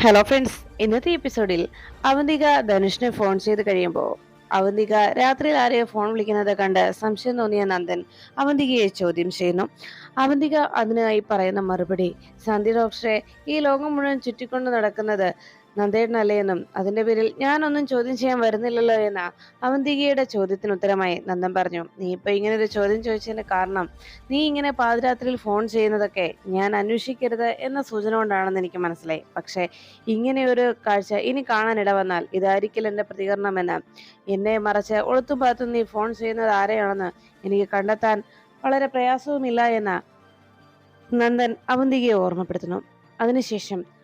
Hello friends ഇന്നത്തെ എപ്പിസോഡിൽ Avanthika ധനുഷിനെ phone ചെയ്ത് കഴിയുമ്പോൾ അവന്തിക രാത്രിയിൽ ആരെയോ ഫോൺ വിളിക്കുന്നത് കണ്ട് സംശയം തോന്നിയ നന്ദൻ അവന്തികയെ ചോദ്യം ചെയ്യുന്നു. അവന്തിക അതിനായി പറയുന്ന മറുപടി സന്ധ്യ ഡോക്ടറെ ഈ ലോകം മുഴുവൻ ചുറ്റിക്കൊണ്ട് നടക്കുന്നത് നന്ദേട്ടനല്ലേ എന്നും. അതിന്റെ പേരിൽ ഞാനൊന്നും ചോദ്യം ചെയ്യാൻ വരുന്നില്ലല്ലോ എന്ന അവന്തികയുടെ ചോദ്യത്തിന് ഉത്തരമായി നന്ദൻ പറഞ്ഞു. നീ ഇപ്പൊ ഇങ്ങനെ ഒരു ചോദ്യം ചോദിച്ചതിന്റെ കാരണം നീ ഇങ്ങനെ പാതിരാത്രിയിൽ ഫോൺ ചെയ്യുന്നതൊക്കെ ഞാൻ അന്വേഷിക്കരുത് എന്ന സൂചന കൊണ്ടാണെന്ന് എനിക്ക് മനസ്സിലായി. പക്ഷേ ഇങ്ങനെ ഒരു കാഴ്ച ഇനി കാണാൻ ഇടവന്നാൽ ഇതായിരിക്കില്ല എന്റെ പ്രതികരണമെന്ന് എന്നെ. മറച്ച് ഒളുത്തും പാത്തും നീ ഫോൺ ചെയ്യുന്നത് ആരെയാണെന്ന് എനിക്ക് കണ്ടെത്താൻ വളരെ പ്രയാസവുമില്ല എന്ന. നന്ദൻ അവന്തികയെ ഓർമ്മപ്പെടുത്തുന്നു. അതിനുശേഷം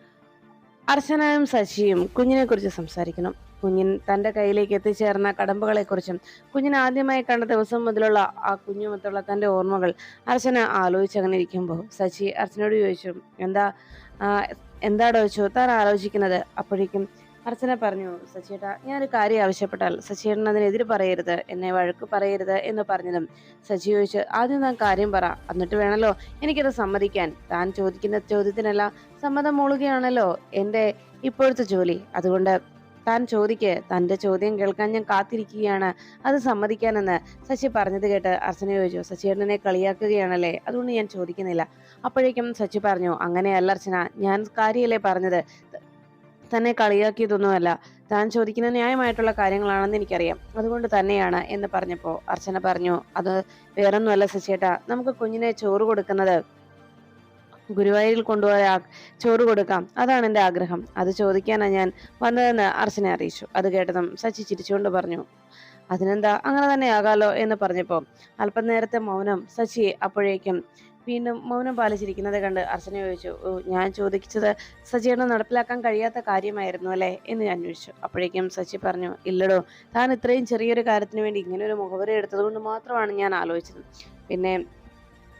അർച്ചനയും ശശിയും കുഞ്ഞിനെ കുറിച്ച് സംസാരിക്കുന്നു കുഞ്ഞിൻ തന്റെ കയ്യിലേക്ക് എത്തിച്ചേർന്ന കടമ്പകളെക്കുറിച്ചും കുഞ്ഞിനെ ആദ്യമായി കണ്ട ദിവസം മുതലുള്ള ആ കുഞ്ഞുമൊത്തുള്ള തന്റെ ഓർമ്മകൾ അർച്ചന ആലോചിച്ചങ്ങനെ ഇരിക്കുമ്പോൾ ശശി അർച്ചനയോട് ചോദിച്ചു എന്താ എന്താടോ ചോദിച്ചു? താൻ ആലോചിക്കുന്നത്? അപ്പോഴേക്കും അർച്ചന പറഞ്ഞു സച്ചേട്ടാ ഞാനൊരു കാര്യം ആവശ്യപ്പെട്ടാൽ സച്ചേട്ടൻ അതിനെതിരെ പറയരുത് എന്നെ വഴക്ക് പറയരുത് എന്ന് പറഞ്ഞതും. സച്ചി ചോദിച്ച് ആദ്യം താൻ കാര്യം പറ എന്നിട്ട് വേണമല്ലോ എനിക്കത് സമ്മതിക്കാൻ. താൻ ചോദിക്കുന്ന ചോദ്യത്തിനല്ല സമ്മതം മൂളുകയാണല്ലോ എന്റെ ഇപ്പോഴത്തെ ജോലി. അതുകൊണ്ട് താൻ ചോദിക്ക് തന്റെ ചോദ്യം കേൾക്കാൻ ഞാൻ കാത്തിരിക്കുകയാണ് അത് സമ്മതിക്കാനെന്ന്. ശശി പറഞ്ഞത് കേട്ട് അർച്ചന ചോദിച്ചു ശശിയേട്ടനെ കളിയാക്കുകയാണല്ലേ അതുകൊണ്ട് ഞാൻ ചോദിക്കുന്നില്ല. അപ്പോഴേക്കും സച്ചി പറഞ്ഞു അങ്ങനെയല്ല അർച്ചന ഞാൻ കാര്യമല്ലേ പറഞ്ഞത് തന്നെ കളിയാക്കിയതൊന്നുമല്ല. താൻ ചോദിക്കുന്ന ന്യായമായിട്ടുള്ള കാര്യങ്ങളാണെന്ന് എനിക്കറിയാം. അതുകൊണ്ട് തന്നെയാണ് എന്ന് പറഞ്ഞപ്പോൾ അർച്ചന പറഞ്ഞു അത് വേറൊന്നുമല്ല സച്ചേട്ടാ നമുക്ക് കുഞ്ഞിനെ ചോറ് കൊടുക്കുന്നത് ഗുരുവായൂരിൽ കൊണ്ടുപോയ ചോറ് കൊടുക്കാം. അതാണ് എന്റെ ആഗ്രഹം. അത് ചോദിക്കാനാണ് ഞാൻ വന്നതെന്ന് അർച്ചനെ അറിയിച്ചു. അത് കേട്ടതും സച്ചി ചിരിച്ചുകൊണ്ട് പറഞ്ഞു. അതിനെന്താ? അങ്ങനെ തന്നെ ആകാലോ എന്ന് പറഞ്ഞപ്പോൾ അല്പനേരത്തെ മൗനം സച്ചി അപ്പോഴേക്കും വീണ്ടും മൗനം പാലിച്ചിരിക്കുന്നത് കണ്ട് അർച്ചന ചോദിച്ചു ഞാൻ ചോദിച്ചത് സച്ചിയുടെ നടപ്പിലാക്കാൻ കഴിയാത്ത കാര്യമായിരുന്നു അല്ലേ? എന്ന് ഞാൻ ചോദിച്ചു. അപ്പോഴേക്കും സച്ചി പറഞ്ഞു ഇല്ലടോ താൻ ഇത്രയും ചെറിയൊരു കാര്യത്തിന് വേണ്ടി ഇങ്ങനെ ഒരു മുഖവര എടുത്തതുകൊണ്ട് മാത്രമാണ് ഞാൻ ആലോചിച്ചത്. പിന്നെ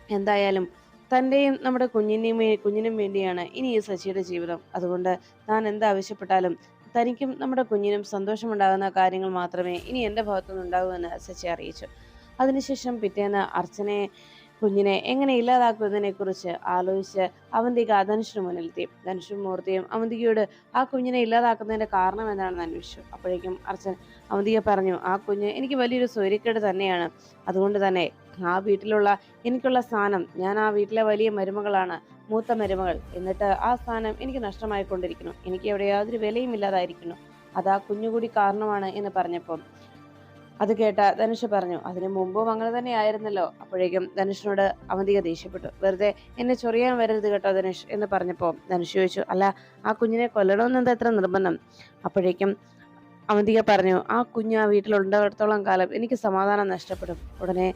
എന്തായാലും തന്റെയും നമ്മുടെ കുഞ്ഞിനെയും കുഞ്ഞിനും വേണ്ടിയാണ് ഇനി ഈ സച്ചിയുടെ ജീവിതം. അതുകൊണ്ട് താൻ എന്താവശ്യപ്പെട്ടാലും തനിക്കും നമ്മുടെ കുഞ്ഞിനും സന്തോഷമുണ്ടാകുന്ന കാര്യങ്ങൾ മാത്രമേ ഇനി എന്റെ ഭാഗത്തുനിന്ന് ഉണ്ടാകൂ എന്ന് സച്ചി അറിയിച്ചു. അതിനുശേഷം പിറ്റേന്ന് അർച്ചനയെ കുഞ്ഞിനെ എങ്ങനെ ഇല്ലാതാക്കുന്നതിനെ കുറിച്ച് ആലോചിച്ച് അവന്തിക ധനുഷിന് മുന്നിലെത്തി. ധനുഷും മൂർത്തിയും അവന്തികയോട് ആ കുഞ്ഞിനെ ഇല്ലാതാക്കുന്നതിന്റെ കാരണം എന്താണെന്ന് അന്വേഷിച്ചു. അപ്പോഴേക്കും അർച്ചൻ അവന്തിക പറഞ്ഞു ആ കുഞ്ഞ് എനിക്ക് വലിയൊരു സ്വരിക്കേട് തന്നെയാണ്. അതുകൊണ്ട് തന്നെ ആ വീട്ടിലുള്ള എനിക്കുള്ള സ്ഥാനം ഞാൻ ആ വീട്ടിലെ വലിയ മരുമകളാണ് മൂത്ത മരുമകൾ. എന്നിട്ട് ആ സ്ഥാനം എനിക്ക് നഷ്ടമായിക്കൊണ്ടിരിക്കുന്നു. എനിക്ക് എവിടെ യാതൊരു വിലയും ഇല്ലാതായിരിക്കുന്നു. അത് ആ കുഞ്ഞുകൂടി കാരണമാണ് എന്ന് പറഞ്ഞപ്പോൾ അത് കേട്ട ധനുഷ് പറഞ്ഞു അതിനു മുമ്പും അങ്ങനെ തന്നെ ആയിരുന്നല്ലോ. അപ്പോഴേക്കും ധനുഷിനോട് അവന്തിക ദേഷ്യപ്പെട്ടു. വെറുതെ എന്നെ ചൊറിയാൻ വരരുത് കേട്ടോ ധനുഷ് എന്ന് പറഞ്ഞപ്പോൾ ധനുഷ് ചോദിച്ചു അല്ല ആ കുഞ്ഞിനെ കൊല്ലണമെന്നെന്താ എത്ര നിർബന്ധം? അപ്പോഴേക്കും അവന്തിക പറഞ്ഞു ആ കുഞ്ഞ് ആ വീട്ടിലുണ്ടിടത്തോളം കാലം എനിക്ക് സമാധാനം നഷ്ടപ്പെടും. ഉടനെ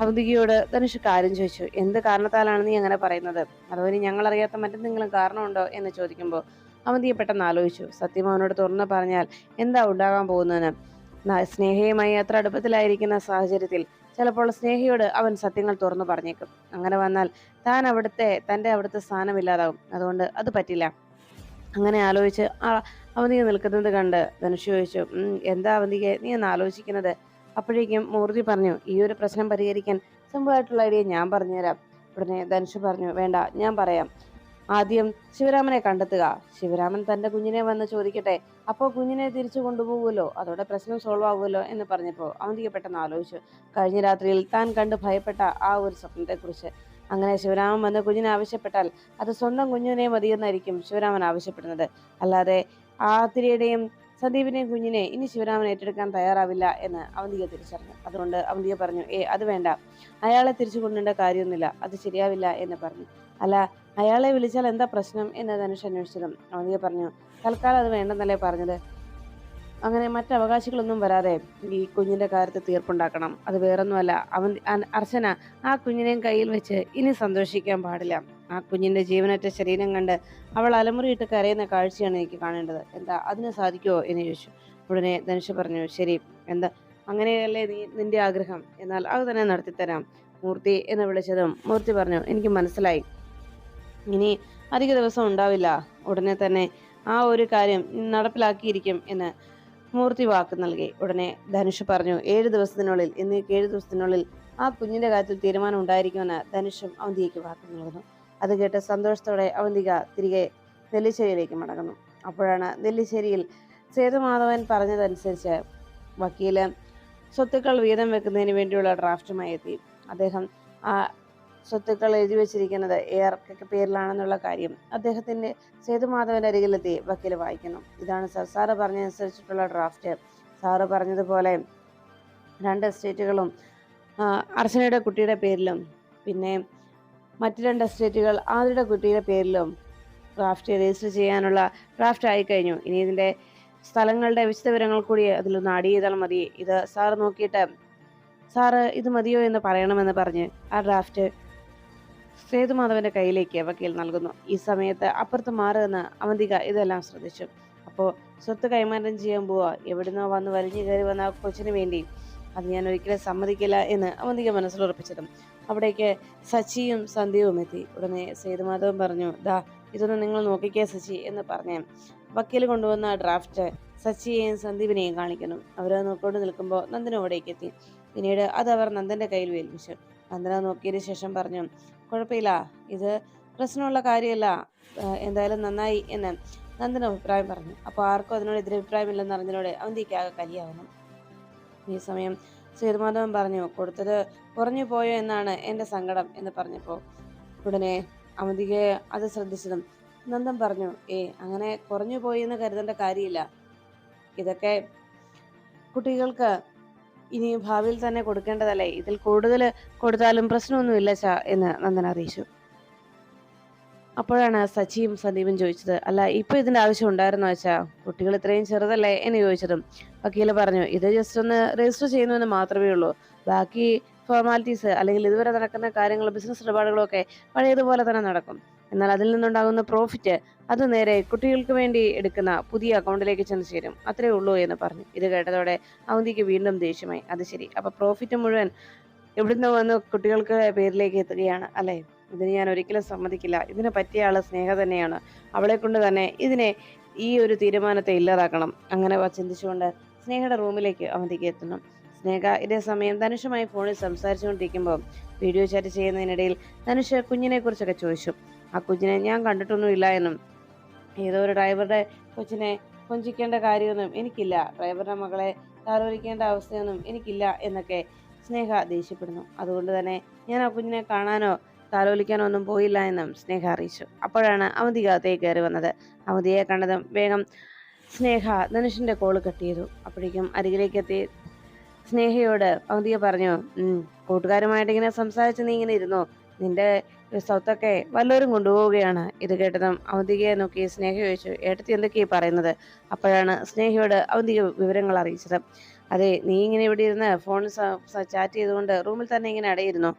അവന്തികയോട് ധനുഷ് കാര്യം ചോദിച്ചു എന്ത് കാരണത്താലാണ് നീ അങ്ങനെ പറയുന്നത്? അതോ ഇനി ഞങ്ങൾ അറിയാത്ത മറ്റെന്തെങ്കിലും കാരണമുണ്ടോ? എന്ന് ചോദിക്കുമ്പോൾ അവന്തിക പെട്ടെന്ന് ആലോചിച്ചു. സത്യം അവനോട് തുറന്നു പറഞ്ഞാൽ എന്താ ഉണ്ടാകാൻ പോകുന്നതെന്ന്? സ്നേഹയുമായി അത്ര അടുപ്പത്തിലായിരിക്കുന്ന സാഹചര്യത്തിൽ ചിലപ്പോൾ സ്നേഹിയോട് അവൻ സത്യങ്ങൾ തുറന്നു പറഞ്ഞേക്കും. അങ്ങനെ വന്നാൽ താൻ അവിടുത്തെ തന്റെ അവിടുത്തെ സ്ഥാനമില്ലാതാവും അതുകൊണ്ട് അത് പറ്റില്ല. അങ്ങനെ ആലോചിച്ച് ആ അവന്തിക നിൽക്കുന്നത് കണ്ട് ധനുഷ് ചോദിച്ചു എന്താ അവന്തിക നീ എന്ന് ആലോചിക്കുന്നത്? അപ്പോഴേക്കും മൂർത്തി പറഞ്ഞു ഈ ഒരു പ്രശ്നം പരിഹരിക്കാൻ സിമ്പിളായിട്ടുള്ള ഐഡിയ ഞാൻ പറഞ്ഞുതരാം. ഉടനെ ധനുഷ് പറഞ്ഞു വേണ്ട ഞാൻ പറയാം. ആദ്യം ശിവരാമനെ കണ്ടെത്തുക. ശിവരാമൻ തന്റെ കുഞ്ഞിനെ വന്ന് ചോദിക്കട്ടെ അപ്പോൾ കുഞ്ഞിനെ തിരിച്ചു കൊണ്ടുപോകുമല്ലോ അതോടെ പ്രശ്നം സോൾവ് ആവുമല്ലോ എന്ന് പറഞ്ഞപ്പോൾ അവന്തിക പെട്ടെന്ന് ആലോചിച്ചു. കഴിഞ്ഞ രാത്രിയിൽ താൻ കണ്ട് ഭയപ്പെട്ട ആ ഒരു സ്വപ്നത്തെക്കുറിച്ച്. അങ്ങനെ ശിവരാമൻ വന്ന് കുഞ്ഞിനെ ആവശ്യപ്പെട്ടാൽ അത് സ്വന്തം കുഞ്ഞിനെ മതിയെന്നായിരിക്കും ശിവരാമൻ ആവശ്യപ്പെടുന്നത്. അല്ലാതെ ആതിരയുടെയും സന്ദീപിനെയും കുഞ്ഞിനെ ഇനി ശിവരാമൻ ഏറ്റെടുക്കാൻ തയ്യാറാവില്ല എന്ന് അവന്തിക തിരിച്ചറിഞ്ഞു. അതുകൊണ്ട് അവന്തിക പറഞ്ഞു ഏ അത് വേണ്ട. അയാളെ തിരിച്ചു കൊണ്ടേണ്ട കാര്യമൊന്നുമില്ല. അത് ശരിയാവില്ല എന്ന് പറഞ്ഞു. അല്ല അയാളെ വിളിച്ചാൽ എന്താ പ്രശ്നം? എന്ന് ധനുഷ് അന്വേഷിച്ചതും അവന്തിക പറഞ്ഞു. തൽക്കാലം അത് വേണ്ടെന്നല്ലേ പറഞ്ഞത്. അങ്ങനെ മറ്റ് അവകാശികളൊന്നും വരാതെ ഈ കുഞ്ഞിന്റെ കാര്യത്തിൽ തീർപ്പുണ്ടാക്കണം. അത് വേറൊന്നുമല്ല. അവൻ അർച്ചന ആ കുഞ്ഞിനെയും കയ്യിൽ വെച്ച് ഇനി സന്തോഷിക്കാൻ പാടില്ല. ആ കുഞ്ഞിന്റെ ജീവനറ്റ ശരീരം കണ്ട് അവൾ അലമുറിയിട്ട് കരയുന്ന കാഴ്ചയാണ് എനിക്ക് കാണേണ്ടത്. എന്താ അതിന് സാധിക്കുമോ എന്ന് ചോദിച്ചു. ഉടനെ ധനുഷ് പറഞ്ഞു ശരി എന്താ അങ്ങനെയല്ലേ നീ നിന്റെ ആഗ്രഹം? എന്നാൽ അത് തന്നെ നടത്തിത്തരാം. മൂർത്തി എന്ന് വിളിച്ചതും മൂർത്തി പറഞ്ഞു എനിക്ക് മനസ്സിലായി. ഇനി അധിക ദിവസം ഉണ്ടാവില്ല. ഉടനെ തന്നെ ആ ഒരു കാര്യം നടപ്പിലാക്കിയിരിക്കും എന്ന് മൂർത്തി വാക്ക് നൽകി. ഉടനെ ധനുഷ് പറഞ്ഞു ഏഴ് ദിവസത്തിനുള്ളിൽ ഇന്ന് ഏഴ് ദിവസത്തിനുള്ളിൽ ആ കുഞ്ഞിന്റെ കാര്യത്തിൽ തീരുമാനം ഉണ്ടായിരിക്കുമെന്ന് ധനുഷും അവന്തികയ്ക്ക് വാക്ക് നൽകുന്നു. അത് കേട്ട് സന്തോഷത്തോടെ അവന്തിക തിരികെ നെല്ലിശ്ശേരിയിലേക്ക് മടങ്ങുന്നു. അപ്പോഴാണ് നെല്ലിശ്ശേരിയിൽ സേതുമാധവൻ പറഞ്ഞതനുസരിച്ച് വക്കീൽ സ്വത്തുക്കൾ വീതം വെക്കുന്നതിന് വേണ്ടിയുള്ള ഡ്രാഫ്റ്റുമായി എത്തി. അദ്ദേഹം ആ സ്വത്തുക്കൾ എഴുതി വെച്ചിരിക്കുന്നത് ഏർക്കൊക്കെ പേരിലാണെന്നുള്ള കാര്യം അദ്ദേഹത്തിന്റെ സേതുമാധവന്റെ അരികിലെത്തി വക്കീൽ വായിക്കുന്നു. ഇതാണ് സർ. സാറ് പറഞ്ഞതനുസരിച്ചിട്ടുള്ള ഡ്രാഫ്റ്റ്. സാറ് പറഞ്ഞതുപോലെ രണ്ട് എസ്റ്റേറ്റുകളും അർച്ചനയുടെ കുട്ടിയുടെ പേരിലും പിന്നെ മറ്റു രണ്ട് എസ്റ്റേറ്റുകൾ ആതിരുടെ കുട്ടിയുടെ പേരിലും ഡ്രാഫ്റ്റ് രജിസ്റ്റർ ചെയ്യാനുള്ള ഡ്രാഫ്റ്റ് ആയിക്കഴിഞ്ഞു. ഇനി ഇതിന്റെ സ്ഥലങ്ങളുടെ വിശദവിവരങ്ങൾ കൂടി അതിലൊന്ന് ആഡ് ചെയ്താൽ മതി. ഇത് സാറ് നോക്കിയിട്ട് സാറ് ഇത് മതിയോ എന്ന് പറയണമെന്ന് പറഞ്ഞ് ആ ഡ്രാഫ്റ്റ് സേതുമാധവന്റെ കയ്യിലേക്ക് വക്കീൽ നൽകുന്നു. ഈ സമയത്ത് അപ്പുറത്ത് മാറുമെന്ന് അവന്തിക ഇതെല്ലാം ശ്രദ്ധിച്ചു. അപ്പോൾ സ്വത്ത് കൈമാറ്റം ചെയ്യാൻ പോവാ. എവിടുന്നോ വന്ന് വലിഞ്ഞു കയറി വന്ന കൊച്ചിന് വേണ്ടി. അത് ഞാൻ ഒരിക്കലും സമ്മതിക്കില്ല എന്ന് അവന്തിക മനസ്സിലുറപ്പിച്ചതും അവിടേക്ക് സച്ചിയും സന്ധ്യവും എത്തി. ഉടനെ സേതുമാധവൻ പറഞ്ഞു ദാ ഇതൊന്ന് നിങ്ങൾ നോക്കിക്കേ സച്ചി എന്ന് പറഞ്ഞേ വക്കീൽ കൊണ്ടുവന്ന ഡ്രാഫ്റ്റ് സച്ചിയെയും സന്ദീപിനെയും കാണിക്കുന്നു. അവരത് നോക്കൊണ്ട് നിൽക്കുമ്പോൾ നന്ദൻ അവിടേക്ക് എത്തി. പിന്നീട് അത് അവർ നന്ദന്റെ കയ്യിൽ ഏൽപ്പിച്ചു. നന്ദന നോക്കിയതിന് ശേഷം പറഞ്ഞു കുഴപ്പമില്ല. ഇത് പ്രശ്നമുള്ള കാര്യമല്ല. എന്തായാലും നന്നായി എന്ന് നന്ദന അഭിപ്രായം പറഞ്ഞു. അപ്പോൾ ആർക്കും അതിനോട് എതിരഭിപ്രായമില്ലെന്ന് അറിഞ്ഞതിനോട് അവന്തിക്കാകെ കലിയാവുന്നു. ഈ സമയം ശ്രീമാധവൻ പറഞ്ഞു കൊടുത്തത് കുറഞ്ഞു പോയോ എന്നാണ് എന്റെ സങ്കടം എന്ന് പറഞ്ഞപ്പോൾ ഉടനെ അവന്തികയെ അത് ശ്രദ്ധിച്ചതും നന്ദൻ പറഞ്ഞു ഏ അങ്ങനെ കുറഞ്ഞു പോയി എന്ന് കരുതേണ്ട കാര്യമില്ല. ഇതൊക്കെ കുട്ടികൾക്ക് ഇനി ഭാവിയിൽ തന്നെ കൊടുക്കേണ്ടതല്ലേ? ഇതിൽ കൂടുതൽ കൊടുത്താലും പ്രശ്നമൊന്നുമില്ല ചാ എന്ന് നന്ദന അറിയിച്ചു. അപ്പോഴാണ് സച്ചിയും സന്ദീപും ചോദിച്ചത് അല്ല ഇപ്പൊ ഇതിന്റെ ആവശ്യം ഉണ്ടായിരുന്നോ വെച്ചാ കുട്ടികൾ ഇത്രയും ചെറുതല്ലേ? എന്ന് ചോദിച്ചതും വക്കീൽ പറഞ്ഞു ഇത് ജസ്റ്റ് ഒന്ന് രജിസ്റ്റർ ചെയ്യുന്നുവെന്ന് മാത്രമേ ഉള്ളൂ. ബാക്കി ഫോർമാലിറ്റീസ് അല്ലെങ്കിൽ ഇതുവരെ നടക്കുന്ന കാര്യങ്ങൾ ബിസിനസ് ഇടപാടുകളും ഒക്കെ പഴയതുപോലെ തന്നെ നടക്കും. എന്നാൽ അതിൽ നിന്നുണ്ടാകുന്ന പ്രോഫിറ്റ് അത് നേരെ കുട്ടികൾക്ക് വേണ്ടി എടുക്കുന്ന പുതിയ അക്കൗണ്ടിലേക്ക് ചെന്ന് ചേരും. അത്രേ ഉള്ളൂ എന്ന് പറഞ്ഞു. ഇത് കേട്ടതോടെ അവന്തിക്ക് വീണ്ടും ദേഷ്യമായി. അത് ശരി. അപ്പൊ പ്രോഫിറ്റ് മുഴുവൻ എവിടുന്ന് വന്ന് കുട്ടികൾക്ക് പേരിലേക്ക് എത്തുകയാണ് അല്ലെ? ഇതിന് ഞാൻ ഒരിക്കലും സമ്മതിക്കില്ല. ഇതിനെ പറ്റിയ ആൾ സ്നേഹ തന്നെയാണ്. അവളെ കൊണ്ട് തന്നെ ഇതിനെ ഈ ഒരു തീരുമാനത്തെ ഇല്ലാതാക്കണം. അങ്ങനെ ചിന്തിച്ചുകൊണ്ട് സ്നേഹയുടെ റൂമിലേക്ക് അവന്തിക്ക് എത്തുന്നു. സ്നേഹ ഇതേ സമയം ധനുഷുമായി ഫോണിൽ സംസാരിച്ചുകൊണ്ടിരിക്കുമ്പോൾ വീഡിയോ ചാറ്റ് ചെയ്യുന്നതിനിടയിൽ ധനുഷ് കുഞ്ഞിനെ കുറിച്ചൊക്കെ ചോദിച്ചു. ആ കുഞ്ഞിനെ ഞാൻ കണ്ടിട്ടൊന്നുമില്ല എന്നും. ഏതോ ഒരു ഡ്രൈവറുടെ കൊച്ചിനെ കൊഞ്ചിക്കേണ്ട കാര്യമൊന്നും എനിക്കില്ല. ഡ്രൈവറുടെ മകളെ താലോലിക്കേണ്ട അവസ്ഥയൊന്നും എനിക്കില്ല എന്നൊക്കെ സ്നേഹ ദേഷ്യപ്പെടുന്നു. അതുകൊണ്ട് തന്നെ ഞാൻ ആ കുഞ്ഞിനെ കാണാനോ താലോലിക്കാനോ ഒന്നും പോയില്ല എന്നും സ്നേഹ അറിയിച്ചു. അപ്പോഴാണ് അവധിക അകത്തേക്ക് കയറി വന്നത്. അവന്തിയെ കണ്ടതും വേഗം സ്നേഹ ധനുഷിന്റെ കോൾ കട്ട് ചെയ്തു. അപ്പോഴേക്കും അരികിലേക്ക് എത്തി സ്നേഹയോട് അവധിയെ പറഞ്ഞു കൂട്ടുകാരുമായിട്ട് ഇങ്ങനെ സംസാരിച്ച് നീ ഇങ്ങനെ ഇരുന്നോ? നിന്റെ സ്വത്തൊക്കെ വല്ലവരും കൊണ്ടുപോവുകയാണ്. ഇത് കേട്ടതും അവന്തികയെ നോക്കി സ്നേഹ ചോദിച്ചു ഏട്ടത്തി എന്തൊക്കെയാ പറയുന്നത്? അപ്പോഴാണ് സ്നേഹയോട് അവന്തിക വിവരങ്ങൾ അറിയിച്ചത്. അതെ നീ ഇങ്ങനെ ഇവിടെ ഇരുന്ന് ഫോൺ ചാറ്റ് ചെയ്തുകൊണ്ട് റൂമിൽ തന്നെ ഇങ്ങനെ അടയിരുന്നു.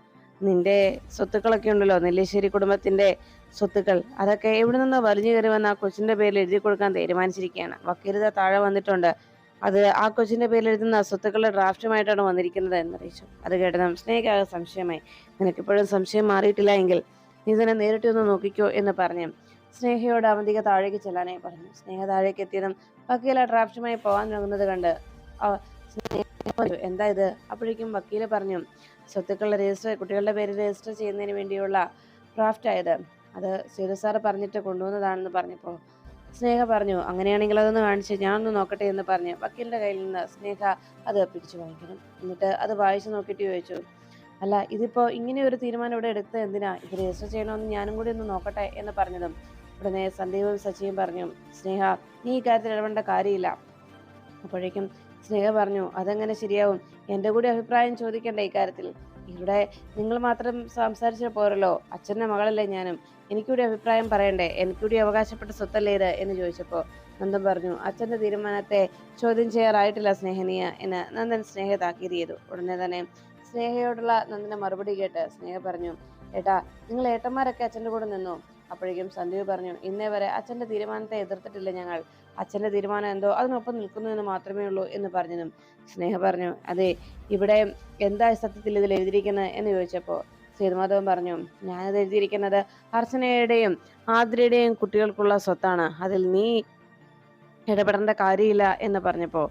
നിന്റെ സ്വത്തുക്കളൊക്കെ ഉണ്ടല്ലോ നെല്ലിശ്ശേരി കുടുംബത്തിന്റെ സ്വത്തുക്കൾ. അതൊക്കെ എവിടെ നിന്നോ വലിഞ്ഞു കയറി വന്ന ആ കൊച്ചിന്റെ പേരിൽ എഴുതി കൊടുക്കാൻ തീരുമാനിച്ചിരിക്കുകയാണ്. വക്കീലിത താഴെ വന്നിട്ടുണ്ട്. അത് ആ കൊച്ചിന്റെ പേരിൽ എഴുതുന്ന സ്വത്തുക്കളുടെ ഡ്രാഫ്റ്റുമായിട്ടാണ് വന്നിരിക്കുന്നത് എന്നറിയിച്ചു അത് കേട്ടതും സ്നേഹിക്കാകെ സംശയമായി. നിനക്കിപ്പോഴും സംശയം മാറിയിട്ടില്ല എങ്കിൽ നീ തന്നെ നേരിട്ട് ഒന്ന് നോക്കിക്കോ എന്ന് പറഞ്ഞു. സ്നേഹയോട് അവന്തിക താഴേക്ക് ചെല്ലാനായി പറഞ്ഞു. സ്നേഹ താഴേക്ക് എത്തിയതും വക്കീല ഡ്രാഫ്റ്റുമായി പോകാൻ തുടങ്ങുന്നത് കണ്ട് എന്താ ഇത്? അപ്പോഴേക്കും വക്കീൽ പറഞ്ഞു സ്വത്തുക്കളുടെ രജിസ്റ്റർ കുട്ടികളുടെ പേര് രജിസ്റ്റർ ചെയ്യുന്നതിന് വേണ്ടിയുള്ള ഡ്രാഫ്റ്റ് ആയത്. അത് സീരു പറഞ്ഞിട്ട് കൊണ്ടുവന്നതാണെന്ന് പറഞ്ഞപ്പോൾ സ്നേഹ പറഞ്ഞു അങ്ങനെയാണെങ്കിൽ അതൊന്ന് കാണിച്ച് ഞാനൊന്ന് നോക്കട്ടെ എന്ന് പറഞ്ഞ് വക്കീലിന്റെ കയ്യിൽ നിന്ന് സ്നേഹ അത് പിടിച്ചു വാങ്ങിക്കണം എന്നിട്ട് അത് വായിച്ചു നോക്കിയിട്ട് ചോദിച്ചു അല്ല ഇതിപ്പോൾ ഇങ്ങനെ ഒരു തീരുമാനം ഇവിടെ എടുത്തത് എന്തിനാ? ഇത് രജിസ്റ്റർ ചെയ്യണമെന്ന് ഞാനും കൂടി ഒന്ന് നോക്കട്ടെ എന്ന് പറഞ്ഞതും ഉടനെ സന്ദീപും സച്ചിയും പറഞ്ഞു സ്നേഹ നീ ഈ കാര്യത്തിൽ ഇടപെടേണ്ട കാര്യമില്ല. അപ്പോഴേക്കും സ്നേഹ പറഞ്ഞു അതെങ്ങനെ ശരിയാവും? എന്റെ കൂടി അഭിപ്രായം ചോദിക്കണ്ടേ ഇക്കാര്യത്തിൽ ഇവിടെ നിങ്ങൾ മാത്രം സംസാരിച്ചാൽ പോരല്ലോ. അച്ഛന്റെ മകളല്ലേ ഞാനും. എനിക്കൂടി അഭിപ്രായം പറയണ്ടേ? എനിക്കൂടി അവകാശപ്പെട്ട സ്വത്തല്ലേ ഇത്? എന്ന് ചോദിച്ചപ്പോൾ നന്ദൻ പറഞ്ഞു അച്ഛന്റെ തീരുമാനത്തെ ചോദ്യം ചെയ്യാറായിട്ടില്ല സ്നേഹനീയ എന്ന് നന്ദൻ സ്നേഹ ചെയ്തു. ഉടനെ തന്നെ സ്നേഹയോടുള്ള നന്ദന്റെ മറുപടി കേട്ട് സ്നേഹ പറഞ്ഞു ഏട്ടാ നിങ്ങൾ ഏട്ടന്മാരൊക്കെ അച്ഛന്റെ കൂടെ നിന്നു? അപ്പോഴേക്കും സന്ദീപ് പറഞ്ഞു ഇന്നേ വരെ അച്ഛന്റെ തീരുമാനത്തെ എതിർത്തിട്ടില്ല ഞങ്ങൾ. അച്ഛന്റെ തീരുമാനം എന്തോ അതിനൊപ്പം നിൽക്കുന്നു മാത്രമേ ഉള്ളൂ എന്ന് പറഞ്ഞതും. സ്നേഹ പറഞ്ഞു അതെ ഇവിടെ എന്താ സത്യത്തിൽ ഇതിൽ എഴുതിയിരിക്കുന്നത്? എന്ന് ചോദിച്ചപ്പോൾ സേതുമാധവൻ പറഞ്ഞു ഞാനത് എഴുതിയിരിക്കുന്നത് അർച്ചനയുടെയും ആതിരയുടെയും കുട്ടികൾക്കുള്ള സ്വത്താണ്. അതിൽ നീ ഇടപെടേണ്ട കാര്യമില്ല എന്ന് പറഞ്ഞപ്പോൾ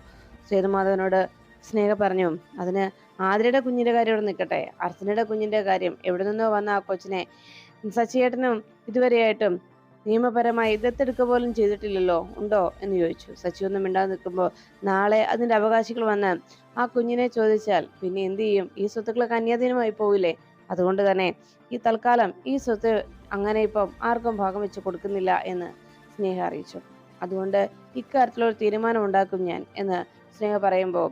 സേതുമാധവനോട് സ്നേഹ പറഞ്ഞു അതിന് ആതിരയുടെ കുഞ്ഞിന്റെ കാര്യം ഇവിടെ നിൽക്കട്ടെ. അർച്ചനയുടെ കുഞ്ഞിന്റെ കാര്യം എവിടെ നിന്നോ വന്ന ആ കൊച്ചിനെ സച്ചിയേട്ടനും ഇതുവരെയായിട്ടും നിയമപരമായി ദത്തെടുക്കുക പോലും ചെയ്തിട്ടില്ലല്ലോ? ഉണ്ടോ എന്ന് ചോദിച്ചു. സച്ചി ഒന്നും മിണ്ടാതെ നിൽക്കുമ്പോൾ നാളെ അതിന്റെ അവകാശികൾ വന്ന് ആ കുഞ്ഞിനെ ചോദിച്ചാൽ പിന്നെ എന്ത് ചെയ്യും? ഈ സ്വത്തുക്കളൊക്കെ അന്യാധീനമായി പോവില്ലേ? അതുകൊണ്ട് തന്നെ ഈ തൽക്കാലം ഈ സ്വത്ത് അങ്ങനെ ഇപ്പം ആർക്കും ഭാഗം വെച്ച് കൊടുക്കുന്നില്ല എന്ന് സ്നേഹ അറിയിച്ചു. അതുകൊണ്ട് ഇക്കാര്യത്തിലൊരു തീരുമാനം ഉണ്ടാക്കും ഞാൻ എന്ന് സ്നേഹ പറയുമ്പോൾ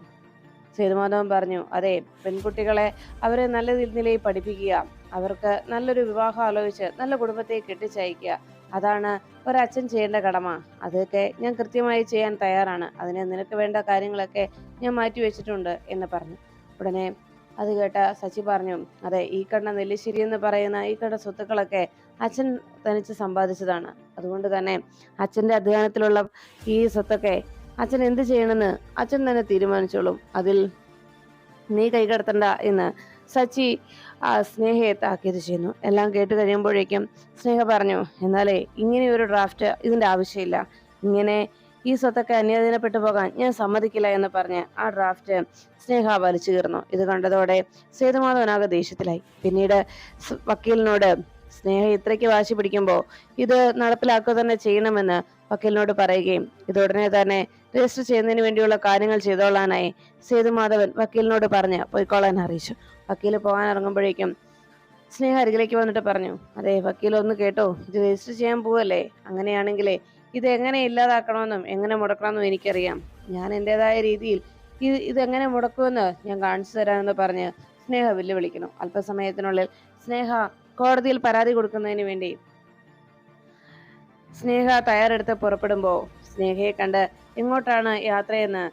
സേതുമാധവൻ പറഞ്ഞു അതെ പെൺകുട്ടികളെ അവരെ നല്ല നിലയിൽ പഠിപ്പിക്കുക അവർക്ക് നല്ലൊരു വിവാഹം ആലോചിച്ച് നല്ല കുടുംബത്തെ കെട്ടിച്ചയക്കുക. അതാണ് ഒരച്ഛൻ ചെയ്യേണ്ട കടമ. അതൊക്കെ ഞാൻ കൃത്യമായി ചെയ്യാൻ തയ്യാറാണ്. അതിന് നിനക്ക് വേണ്ട കാര്യങ്ങളൊക്കെ ഞാൻ മാറ്റി വെച്ചിട്ടുണ്ട് എന്ന് പറഞ്ഞു. ഉടനെ അത് കേട്ട സച്ചി പറഞ്ഞു അതെ ഈ കണ്ട നെല്ലിശ്ശേരി എന്ന് പറയുന്ന ഈ കണ്ട സ്വത്തുക്കളൊക്കെ അച്ഛൻ തനിച്ച് സമ്പാദിച്ചതാണ്. അതുകൊണ്ട് തന്നെ അച്ഛന്റെ അധ്വാനത്തിലുള്ള ഈ സ്വത്തൊക്കെ അച്ഛൻ എന്ത് ചെയ്യണമെന്ന് അച്ഛൻ തന്നെ തീരുമാനിച്ചോളും. അതിൽ നീ കൈകടത്തണ്ട എന്ന് സച്ചി ആ സ്നേഹയെ താക്കീത് ചെയ്യുന്നു എല്ലാം കേട്ട് കഴിയുമ്പോഴേക്കും സ്നേഹ പറഞ്ഞു എന്നാലേ ഇങ്ങനെ ഒരു ഡ്രാഫ്റ്റ് ഇതിന്റെ ആവശ്യമില്ല. ഇങ്ങനെ ഈ സ്വത്തൊക്കെ അന്യാധീനപ്പെട്ടു പോകാൻ ഞാൻ സമ്മതിക്കില്ല എന്ന് പറഞ്ഞ് ആ ഡ്രാഫ്റ്റ് സ്നേഹ വലിച്ചു കീർന്നു ഇത് കണ്ടതോടെ സേതുമാധവനാകെ ദേഷ്യത്തിലായി. പിന്നീട് വക്കീലിനോട് സ്നേഹ ഇത്രയ്ക്ക് വാശി പിടിക്കുമ്പോൾ ഇത് നടപ്പിലാക്കുക തന്നെ ചെയ്യണമെന്ന് വക്കീലിനോട് പറയുകയും ഇത് ഉടനെ തന്നെ രജിസ്റ്റർ ചെയ്യുന്നതിന് വേണ്ടിയുള്ള കാര്യങ്ങൾ ചെയ്തോളാനായി സേതുമാധവൻ വക്കീലിനോട് പറഞ്ഞ് പോയിക്കോളാൻ അറിയിച്ചു. വക്കീൽ പോകാൻ ഇറങ്ങുമ്പോഴേക്കും സ്നേഹ അരികിലേക്ക് വന്നിട്ട് പറഞ്ഞു അതെ വക്കീൽ ഒന്ന് കേട്ടോ ഇത് രജിസ്റ്റർ ചെയ്യാൻ പോവല്ലേ? അങ്ങനെയാണെങ്കിലേ ഇത് എങ്ങനെ ഇല്ലാതാക്കണമെന്നും എങ്ങനെ മുടക്കണമെന്നും എനിക്കറിയാം. ഞാൻ എന്റെതായ രീതിയിൽ ഇത് ഇതെങ്ങനെ മുടക്കുമെന്ന് ഞാൻ കാണിച്ചു തരാമെന്ന് പറഞ്ഞ് സ്നേഹ വെല്ലുവിളിക്കുന്നു. അല്പസമയത്തിനുള്ളിൽ സ്നേഹ കോടതിയിൽ പരാതി കൊടുക്കുന്നതിന് വേണ്ടി സ്നേഹ തയ്യാറെടുത്ത് പുറപ്പെടുമ്പോൾ സ്നേഹയെ കണ്ട് എങ്ങോട്ടാണ് യാത്രയെന്ന്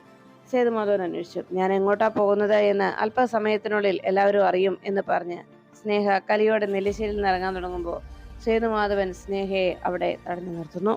സേതുമാധവൻ അന്വേഷിച്ചു. ഞാൻ എങ്ങോട്ടാ പോകുന്നത് എന്ന് അല്പസമയത്തിനുള്ളിൽ എല്ലാവരും അറിയും എന്ന് പറഞ്ഞ് സ്നേഹ കലിയോടെ നെല്ലിശ്ശേരിയിൽ നിന്ന് ഇറങ്ങാൻ തുടങ്ങുമ്പോൾ സേതുമാധവൻ സ്നേഹയെ അവിടെ തടഞ്ഞു നിർത്തുന്നു.